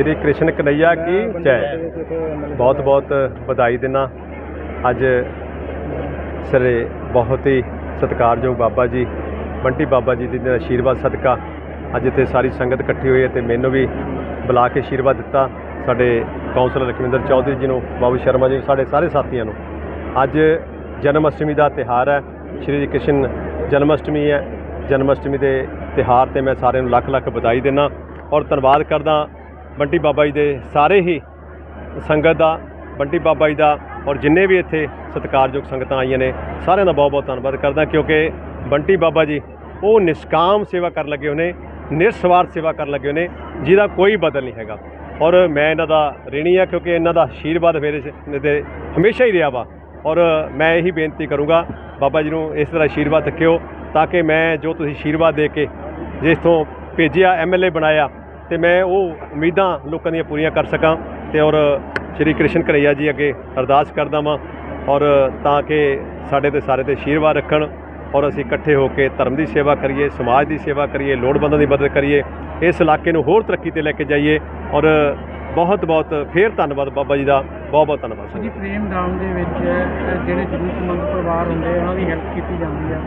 ਸ਼੍ਰੀ ਕ੍ਰਿਸ਼ਨ ਕਨਈਆ ਕੀ ਜੈ। ਬਹੁਤ ਬਹੁਤ ਵਧਾਈ ਦਿਨਾ। ਅੱਜ ਸਰੇ ਬਹੁਤ ਹੀ ਸਤਿਕਾਰਯੋਗ ਬਾਬਾ ਜੀ, ਬੰਟੀ ਬਾਬਾ ਜੀ ਦੇ ਆਸ਼ੀਰਵਾਦ ਸਦਕਾ। ਅੱਜ ਇੱਥੇ ਸਾਰੀ ਸੰਗਤ ਇਕੱਠੀ ਹੋਈ ਹੈ ਤੇ ਮੈਨੂੰ ਵੀ ਬੁਲਾ ਕੇ ਆਸ਼ੀਰਵਾਦ ਦਿੱਤਾ ਸਾਡੇ ਕਾਉਂਸਲਰ ਲਖਵਿੰਦਰ ਚੌਧਰੀ ਜੀ ਨੂੰ, ਬਾਬੂ ਸ਼ਰਮਾ ਜੀ ਸਾਡੇ ਸਾਰੇ ਸਾਥੀਆਂ ਨੂੰ। ਅੱਜ ਜਨਮ ਅਸ਼ਟਮੀ ਦਾ ਤਿਹਾਰ ਹੈ। ਸ਼੍ਰੀ ਕ੍ਰਿਸ਼ਨ ਜਨਮ ਅਸ਼ਟਮੀ ਹੈ। ਜਨਮ ਅਸ਼ਟਮੀ ਦੇ ਤਿਹਾਰ ਤੇ ਮੈਂ ਸਾਰਿਆਂ ਨੂੰ ਲੱਖ ਲੱਖ ਵਧਾਈ ਦਿੰਦਾ ਔਰ ਧੰਨਵਾਦ ਕਰਦਾ ਬੰਟੀ ਬਾਬਾ ਜੀ ਦੇ ਸਾਰੇ ਹੀ ਸੰਗਤ ਦਾ, ਬੰਟੀ ਬਾਬਾ ਜੀ ਦਾ ਔਰ ਜਿੰਨੇ ਵੀ ਇੱਥੇ ਸਤਿਕਾਰਯੋਗ ਸੰਗਤਾਂ ਆਈਆਂ ਨੇ, ਸਾਰਿਆਂ ਦਾ ਬਹੁਤ ਬਹੁਤ ਧੰਨਵਾਦ ਕਰਦਾ ਕਿਉਂਕਿ ਬੰਟੀ ਬਾਬਾ ਜੀ, ਉਹ ਨਿਸ਼ਕਾਮ ਸੇਵਾ ਕਰਨ ਲੱਗੇ ਹੋਏ ਨੇ ਨਿਰਸਵਾਰਥ ਸੇਵਾ ਕਰਨ ਲੱਗੇ ਹੋਏ ਨੇ, ਜਿਹਦਾ ਕੋਈ ਬਦਲ ਨਹੀਂ ਹੈਗਾ। ਔਰ ਮੈਂ ਇਹਨਾਂ ਦਾ ऋणी ਆ ਕਿਉਂਕਿ ਇਹਨਾਂ ਦਾ ਆਸ਼ੀਰਵਾਦ ਮੇਰੇ ਤੇ ਹਮੇਸ਼ਾ ਹੀ ਰਿਹਾ ਵਾ। ਔਰ ਮੈਂ ਇਹੀ ਬੇਨਤੀ ਕਰੂੰਗਾ, ਬਾਬਾ ਜੀ ਨੂੰ ਇਸ ਤਰ੍ਹਾਂ ਆਸ਼ੀਰਵਾਦ ਰੱਖਿਓ, ਤਾਂ ਕਿ ਮੈਂ ਜੋ ਤੁਸੀਂ ਆਸ਼ੀਰਵਾਦ ਦੇ ਕੇ ਜਿਸ ਤੋਂ ਭੇਜਿਆ ਐਮਐਲਏ ਬਣਾਇਆ ਤੇ ਮੈਂ ਉਹ ਉਮੀਦਾਂ ਲੋਕਾਂ ਦੀਆਂ ਪੂਰੀਆਂ ਕਰ ਸਕਾਂ ਤੇ ਔਰ ਸ਼੍ਰੀ ਕ੍ਰਿਸ਼ਨ ਕਨਈਆ ਜੀ ਅੱਗੇ ਅਰਦਾਸ ਕਰਦਾ ਵਾਂ ਔਰ ਤਾਂ ਕਿ ਸਾਡੇ ਤੇ ਸਾਰੇ ਤੇ ਆਸ਼ੀਰਵਾਦ ਰੱਖਣ ਔਰ ਅਸੀਂ ਇਕੱਠੇ ਹੋ ਕੇ ਧਰਮ ਦੀ ਸੇਵਾ ਕਰੀਏ, ਸਮਾਜ ਦੀ ਸੇਵਾ ਕਰੀਏ, ਲੋੜਵੰਦਾਂ ਦੀ ਮਦਦ ਕਰੀਏ, ਇਸ ਇਲਾਕੇ ਨੂੰ ਹੋਰ ਤਰੱਕੀ ਤੇ ਲੈ ਕੇ ਜਾਈਏ ਔਰ ਬਹੁਤ ਬਹੁਤ ਫੇਰ ਧੰਨਵਾਦ ਬਾਬਾ ਜੀ ਦਾ, ਬਹੁਤ ਬਹੁਤ ਧੰਨਵਾਦ ਜੀ ਪ੍ਰੇਮ ਦਾਮ ਦੇ ਵਿੱਚ ਜਿਹੜੇ ਜ਼ਰੂਰਤਮੰਦ ਪਰਿਵਾਰ ਹੁੰਦੇ ਉਹਨਾਂ ਦੀ ਹੈਲਪ ਕੀਤੀ ਜਾਂਦੀ ਆ।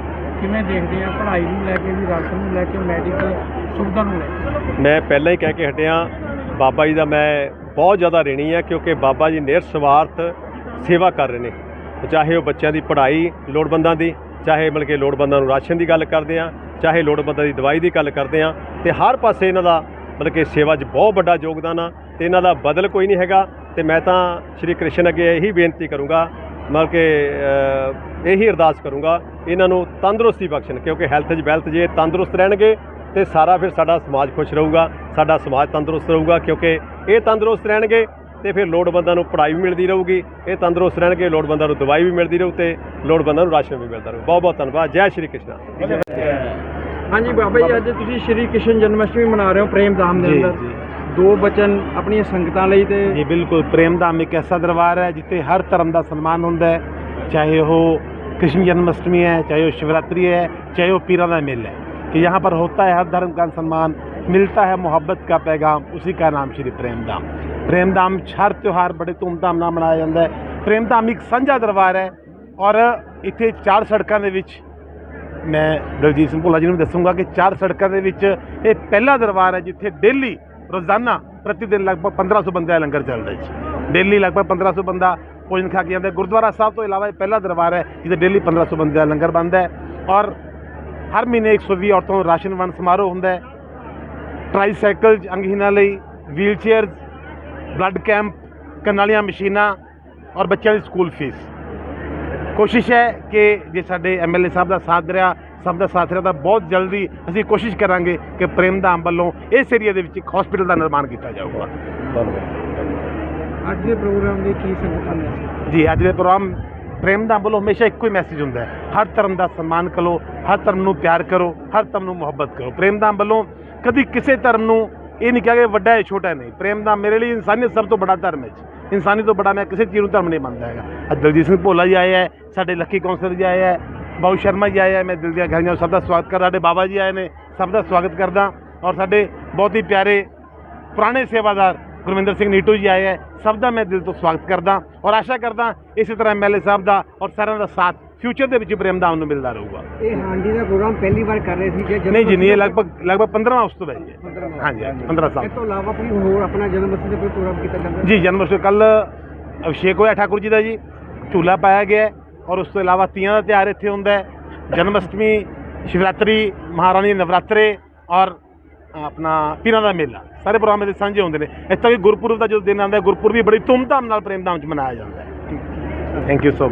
ਕਿਵੇਂ ਦੇਖਦੇ ਆ? ਪੜ੍ਹਾਈ ਨੂੰ ਲੈ ਕੇ ਵੀ, ਰਾਸ਼ਨ ਨੂੰ ਲੈ ਕੇ ਮੈਡੀਕਲ ਸੁਵਿਧਾ ਨੂੰ ਲੈ ਕੇ। ਮੈਂ ਪਹਿਲਾਂ ਹੀ ਕਹਿ ਕੇ ਹਟਿਆ, ਬਾਬਾ ਜੀ ਦਾ ਮੈਂ ਬਹੁਤ ਜ਼ਿਆਦਾ ଋਣੀ ਆ, ਕਿਉਂਕਿ ਬਾਬਾ ਜੀ ਨਿਰਸਵਾਰਥ ਸੇਵਾ ਕਰ ਰਹੇ ਨੇ। ਚਾਹੇ ਉਹ ਬੱਚਿਆਂ ਦੀ ਪੜ੍ਹਾਈ ਲੋੜਵੰਦਾਂ ਦੀ, ਚਾਹੇ ਮਤਲਬ ਕਿ ਲੋੜਵੰਦਾਂ ਨੂੰ ਰਾਸ਼ਨ ਦੀ ਗੱਲ ਕਰਦੇ ਆ, ਚਾਹੇ ਲੋੜਵੰਦਾਂ ਦੀ ਦਵਾਈ ਦੀ ਗੱਲ ਕਰਦੇ ਆ, ਤੇ ਹਰ ਪਾਸੇ ਇਹਨਾਂ ਦਾ ਮਤਲਬ ਕਿ ਸੇਵਾ 'ਚ ਬਹੁਤ ਵੱਡਾ ਯੋਗਦਾਨ ਆ, ਤੇ ਇਹਨਾਂ ਦਾ ਬਦਲ ਕੋਈ ਨਹੀਂ ਹੈਗਾ, ਤੇ ਮੈਂ ਤਾਂ ਸ਼੍ਰੀ ਕ੍ਰਿਸ਼ਨ ਅੱਗੇ ਇਹੀ ਬੇਨਤੀ ਕਰੂੰਗਾ ਮਤਲਬ ਕਿ ਇਹੀ ਅਰਦਾਸ ਕਰੂੰਗਾ ਇਹਨਾਂ ਨੂੰ ਤੰਦਰੁਸਤੀ ਬਖਸ਼ਣ ਕਿਉਂਕਿ ਹੈਲਥ 'ਚ ਵੈਲਥ ਜੇ ਤੰਦਰੁਸਤ ਰਹਿਣਗੇ ਤੇ ਸਾਰਾ ਫਿਰ ਸਾਡਾ ਸਮਾਜ ਖੁਸ਼ ਰਹੂਗਾ ਸਾਡਾ ਸਮਾਜ ਤੰਦਰੁਸਤ ਰਹੂਗਾ ਕਿਉਂਕਿ ਇਹ ਤੰਦਰੁਸਤ ਰਹਿਣਗੇ ਤੇ ਫਿਰ ਲੋੜਵੰਦਾਂ ਨੂੰ ਪੜ੍ਹਾਈ ਵੀ ਮਿਲਦੀ ਰਹੂਗੀ ਇਹ ਤੰਦਰੁਸਤ ਰਹਿਣਗੇ ਲੋੜਵੰਦਾਂ ਨੂੰ ਦਵਾਈ ਵੀ ਮਿਲਦੀ ਰਹੂ ਤੇ ਲੋੜਵੰਦਾਂ ਨੂੰ ਰਾਸ਼ਨ ਵੀ ਮਿਲਦਾ ਰਹੂ। ਬਹੁਤ ਬਹੁਤ ਧੰਨਵਾਦ ਜੈ ਸ਼੍ਰੀ ਕ੍ਰਿਸ਼ਨ। ਹਾਂਜੀ ਬਾਬਾ ਜੀ ਅੱਜ ਤੁਸੀਂ ਸ਼੍ਰੀ ਕ੍ਰਿਸ਼ਨ ਜਨਮਸ਼ਟਮੀ ਮਨਾ ਰਹੇ ਹੋ ਪ੍ਰੇਮ ਦਾਮ ਦੇ ਜੀ ਅੰਦਰ। ਜੀ। ਦੋ ਬਚਨ ਆਪਣੀਆਂ ਸੰਗਤਾਂ ਲਈ ਤੇ ਜੀ ਬਿਲਕੁਲ ਪ੍ਰੇਮ ਧਾਮ ਇੱਕ ਐਸਾ ਦਰਬਾਰ ਹੈ ਜਿੱਥੇ ਹਰ ਧਰਮ ਦਾ ਸਨਮਾਨ ਹੁੰਦਾ ਹੈ ਚਾਹੇ ਉਹ कृष्ण जन्माष्टमी है चाहे वो शिवरात्रि है चाहे वो पीरा का मेल है कि यहाँ पर होता है हर धर्म का सम्मान मिलता है मोहब्बत का पैगाम उसी का नाम श्री प्रेम धाम प्रेम धाम 'ਚ ਹਰ ਤਿਉਹਾਰ ਬੜੇ ਧੂਮਧਾਮ ਨਾਲ ਮਨਾਇਆ ਜਾਂਦਾ ਹੈ ਪ੍ਰੇਮ ਧਾਮ ਇੱਕ ਸਾਂਝਾ ਦਰਬਾਰ ਹੈ ਔਰ ਇੱਥੇ ਚਾਰ ਸੜਕਾਂ ਦੇ ਵਿੱਚ ਮੈਂ ਦਲਜੀਤ ਸਿੰਘ ਭੋਲਾ ਜੀ ਨੂੰ ਦੱਸੂਗਾ ਕਿ ਚਾਰ ਸੜਕਾਂ ਦੇ ਵਿੱਚ ਇਹ ਪਹਿਲਾ ਦਰਬਾਰ ਹੈ ਜਿੱਥੇ ਡੇਲੀ ਰੋਜ਼ਾਨਾ ਪ੍ਰਤੀ ਦਿਨ ਲਗਭਗ 1500 ਬੰਦੇ ਦਾ ਲੰਗਰ ਚੱਲਦਾ ਹੈ ਜੀ। ਡੇਲੀ ਲਗਭਗ 1500 ਬੰਦਾ ਭੋਜਨ ਖਾ ਕੇ ਜਾਂਦਾ ਗੁਰਦੁਆਰਾ ਸਾਹਿਬ ਤੋਂ ਇਲਾਵਾ ਇਹ ਪਹਿਲਾ ਦਰਬਾਰ ਹੈ, ਜਿੱਥੇ ਡੇਲੀ 1500 ਬੰਦੇ ਦਾ ਲੰਗਰ ਬਣਦਾ ਹੈ। ਔਰ ਹਰ ਮਹੀਨੇ 120 ਔਰਤਾਂ ਨੂੰ ਰਾਸ਼ਨ ਵੰਡ ਸਮਾਰੋਹ ਹੁੰਦਾ ਹੈ। ਟ੍ਰਾਈਸਾਈਕਲ ਅੰਗਹੀਣਾਂ ਲਈ ਵੀਲਚੇਅਰਸ ਬਲੱਡ ਕੈਂਪ ਕਰਨ ਵਾਲੀਆਂ ਮਸ਼ੀਨਾਂ ਔਰ ਬੱਚਿਆਂ ਦੀ ਸਕੂਲ ਫੀਸ ਕੋਸ਼ਿਸ਼ ਹੈ ਕਿ ਜੇ ਸਾਡੇ ਐਮਐਲਏ ਸਾਹਿਬ ਦਾ ਸਾਥ ਰਿਹਾ ਸਭ ਦਾ ਸਾਥ ਰਿਹਾ ਤਾਂ ਬਹੁਤ ਜਲਦੀ ਅਸੀਂ ਕੋਸ਼ਿਸ਼ ਕਰਾਂਗੇ ਕਿ ਪ੍ਰੇਮ ਧਾਮ ਵੱਲੋਂ ਇਸ ਏਰੀਆ ਦੇ ਵਿੱਚ ਇੱਕ ਹਸਪੀਟਲ ਦਾ ਨਿਰਮਾਣ ਕੀਤਾ ਜਾਊਗਾ। ਅੱਜ ਦੇ ਪ੍ਰੋਗਰਾਮ ਦੇ ਕੀ ਸੰਗਤਾਂ ਜੀ ਅੱਜ ਦੇ ਪ੍ਰੋਗਰਾਮ ਪ੍ਰੇਮ ਧਾਮ ਵੱਲੋਂ ਹਮੇਸ਼ਾ ਇੱਕੋ ਹੀ ਮੈਸੇਜ ਹੁੰਦਾ ਹੈ। ਹਰ ਧਰਮ ਦਾ ਸਨਮਾਨ ਕਰੋ ਹਰ ਧਰਮ ਨੂੰ ਪਿਆਰ ਕਰੋ ਹਰ ਧਰਮ ਨੂੰ ਮੁਹੱਬਤ ਕਰੋ। ਪ੍ਰੇਮ ਧਾਮ ਵੱਲੋਂ ਕਦੀ ਕਿਸੇ ਧਰਮ ਨੂੰ ਇਹ ਨਹੀਂ ਕਿਹਾ ਕਿ ਵੱਡਾ ਹੈ ਛੋਟਾ ਨਹੀਂ। ਪ੍ਰੇਮ ਧਾਮ ਮੇਰੇ ਲਈ ਇਨਸਾਨੀਅਤ ਸਭ ਤੋਂ ਵੱਡਾ ਧਰਮ ਹੈ ਜੀ। ਇਨਸਾਨੀ ਤੋਂ ਵੱਡਾ ਮੈਂ ਕਿਸੇ ਚੀਜ਼ ਨੂੰ ਧਰਮ ਨਹੀਂ ਮੰਨਦਾ ਹੈਗਾ। ਅੱਜ ਦਲਜੀਤ ਸਿੰਘ ਭੋਲਾ ਜੀ ਆਏ ਹੈ ਸਾਡੇ ਲੱਕੀ ਕੌਂਸਲਰ ਜੀ ਆਏ ਹੈ ਬਾਬੂ ਸ਼ਰਮਾ ਜੀ ਆਏ ਹੈ ਮੈਂ ਦਿਲ ਦੀਆਂ ਗਹਿਰਾਈਆਂ ਤੋਂ ਸਭ ਦਾ ਸਵਾਗਤ ਕਰਦਾ ਸਾਡੇ ਬਾਬਾ ਜੀ ਆਏ ਨੇ ਸਭ ਦਾ ਸਵਾਗਤ ਕਰਦਾ ਔਰ ਸਾਡੇ ਬਹੁਤ ਹੀ ਪਿਆਰੇ ਪੁਰਾਣੇ ਸੇਵਾਦਾਰ ਗੁਰਵਿੰਦਰ ਸਿੰਘ ਨੀਟੂ ਜੀ ਆਏ ਹੈ ਸਭ ਦਾ ਮੈਂ ਦਿਲ ਤੋਂ ਸਵਾਗਤ ਕਰਦਾ ਔਰ ਆਸ਼ਾ ਕਰਦਾ ਇਸੇ ਤਰ੍ਹਾਂ ਐਮਐਲਏ ਸਾਹਿਬ ਦਾ ਔਰ ਸਾਰਿਆਂ ਦਾ ਸਾਥ ਫਿਊਚਰ ਦੇ ਵਿੱਚ ਪ੍ਰੇਮਦਾਮ ਨੂੰ ਮਿਲਦਾ ਰਹੂਗਾ। ਇਹ ਹਾਂਡੀ ਦਾ ਪ੍ਰੋਗਰਾਮ ਪਹਿਲੀ ਵਾਰ ਕਰ ਰਹੇ ਸੀ ਕਿ ਨਹੀਂ ਜੀ ਨਹੀਂ ਇਹ ਲਗਭਗ ਲਗਭਗ 15ਵਾਂ ਉਸ ਤੋਂ ਹੈ ਜੀ। ਹਾਂਜੀ ਹਾਂਜੀ 15 ਸਾਲ। ਇਸ ਤੋਂ ਇਲਾਵਾ ਕੋਈ ਹੋਰ ਆਪਣਾ ਜਨਮ ਦਿਨ ਤੇ ਕੋਈ ਪ੍ਰੋਗਰਾਮ ਕੀਤਾ ਜਾਂਦਾ? ਜੀ ਜਨਮ ਅਸ਼ਟਮੀ ਕੱਲ ਅਭਿਸ਼ੇਕ ਹੋਇਆ ਠਾਕੁਰ ਜੀ ਦਾ ਜੀ ਝੂਲਾ ਪਾਇਆ ਗਿਆ। ਔਰ ਉਸ ਤੋਂ ਇਲਾਵਾ ਤੀਆਂ ਦਾ ਤਿਉਹਾਰ ਇੱਥੇ ਹੁੰਦਾ ਹੈ। ਜਨਮ ਅਸ਼ਟਮੀ ਸ਼ਿਵਰਾਤਰੀ, ਮਹਾਰਾਣੀ ਦੇ ਨਵਰਾਤਰੇ ਔਰ ਆਪਣਾ ਪੀਰਾਂ ਦਾ ਮੇਲਾ। ਸਾਰੇ ਪ੍ਰੋਗਰਾਮ ਦੇ ਸਾਂਝੇ ਹੁੰਦੇ ਨੇ। ਇੱਥੇ ਵੀ ਗੁਰਪੁਰਬ ਦਾ ਜੋ ਦਿਨ ਆਉਂਦਾ ਹੈ, ਗੁਰਪੁਰਬ ਵੀ ਬੜੀ ਧੂਮਧਾਮ ਨਾਲ ਪ੍ਰੇਮਧਾਮ ਚ ਮਨਾਇਆ ਜਾਂਦਾ ਹੈ। Thank you so much